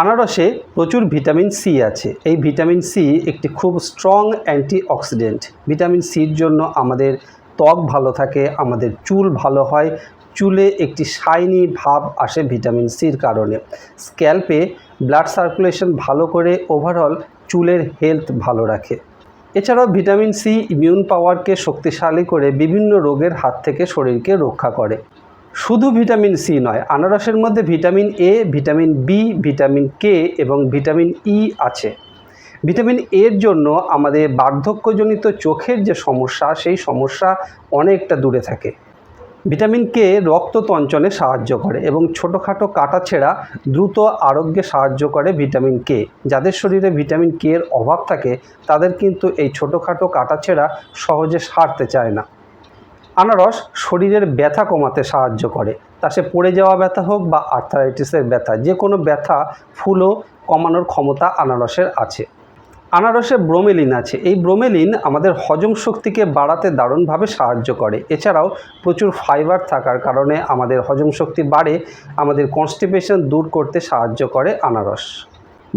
আনারসে প্রচুর vitamin C আছে। এই ভিটামিন সি একটি খুব স্ট্রং অ্যান্টিঅক্সিডেন্ট। ভিটামিন সির জন্য আমাদের ত্বক ভালো থাকে, আমাদের চুল ভালো হয়, চুলে একটি শাইনি ভাব আসে ভিটামিন সির কারণে। স্ক্যাল্পে ব্লাড সার্কুলেশন ভালো করে ওভারঅল চুলের হেলথ ভালো রাখে। এছাড়াও ভিটামিন সি ইমিউন পাওয়ারকে শক্তিশালী করে বিভিন্ন রোগের হাত থেকে শরীরকে রক্ষা করে। শুধু ভিটামিন সি নয়, আনারসের মধ্যে vitamin A, vitamin B, vitamin K এবং ভিটামিন ই আছে। ভিটামিন এর জন্য আমাদের বার্ধক্যজনিত চোখের যে সমস্যা, সেই সমস্যা অনেকটা দূরে থাকে। ভিটামিন কে রক্ত তঞ্চনে সাহায্য করে এবং ছোটোখাটো কাটাছেঁড়া দ্রুত আরোগ্যে সাহায্য করে ভিটামিন কে। যাদের শরীরে ভিটামিন কে এর অভাব থাকে, তাদের কিন্তু এই ছোটোখাটো কাটাছেঁড়া সহজে সারতে চায় না। আনারস শরীরের ব্যথা কমাতে সাহায্য করে। তা সে পড়ে যাওয়া ব্যথা হোক বা আর্থারাইটিসের ব্যথা যে কোনো ব্যথা ফুলো কমানোর ক্ষমতা আনারসের আছে। আনারসে ব্রোমেলিন আছে। এই ব্রোমেলিন আমাদের হজম শক্তিকে বাড়াতে দারুণভাবে সাহায্য করে। এছাড়াও প্রচুর ফাইবার থাকার কারণে আমাদের হজম শক্তি বাড়ে, আমাদের কনস্টিপেশন দূর করতে সাহায্য করে আনারস।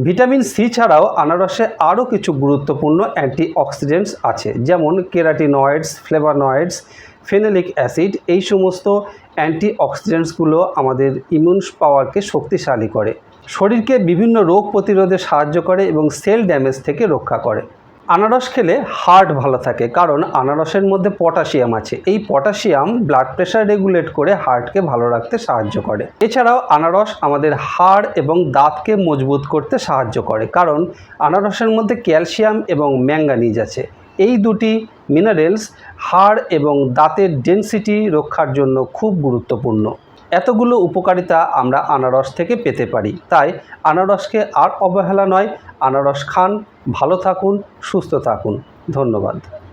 ভিটামিন সি ছাড়াও আনারসে আরও কিছু গুরুত্বপূর্ণ অ্যান্টিঅক্সিডেন্টস আছে, যেমন কেরাটিনয়েডস ফ্লেভানয়েডস ফেনেলিক অ্যাসিড, এই সমস্ত অ্যান্টিঅক্সিডেন্টসগুলো আমাদের ইমিউন পাওয়ারকে শক্তিশালী করে, শরীরকে বিভিন্ন রোগ প্রতিরোধে সাহায্য করে এবং সেল ড্যামেজ থেকে রক্ষা করে। আনারস খেলে হার্ট ভালো থাকে, কারণ আনারসের মধ্যে পটাশিয়াম আছে। এই পটাশিয়াম ব্লাড প্রেশার রেগুলেট করে হার্টকে ভালো রাখতে সাহায্য করে। এছাড়াও আনারস আমাদের হাড় এবং দাঁতকে মজবুত করতে সাহায্য করে, কারণ আনারসের মধ্যে ক্যালসিয়াম এবং ম্যাঙ্গানিজ আছে। এই দুটি মিনারেলস হাড় এবং দাঁতের ডেনসিটি রক্ষার জন্য খুব গুরুত্বপূর্ণ। এতগুলো উপকারিতা আমরা আনারস থেকে পেতে পারি। তাই আনারসকে আর অবহেলা নয়, আনারস খান, ভালো থাকুন, সুস্থ থাকুন। ধন্যবাদ।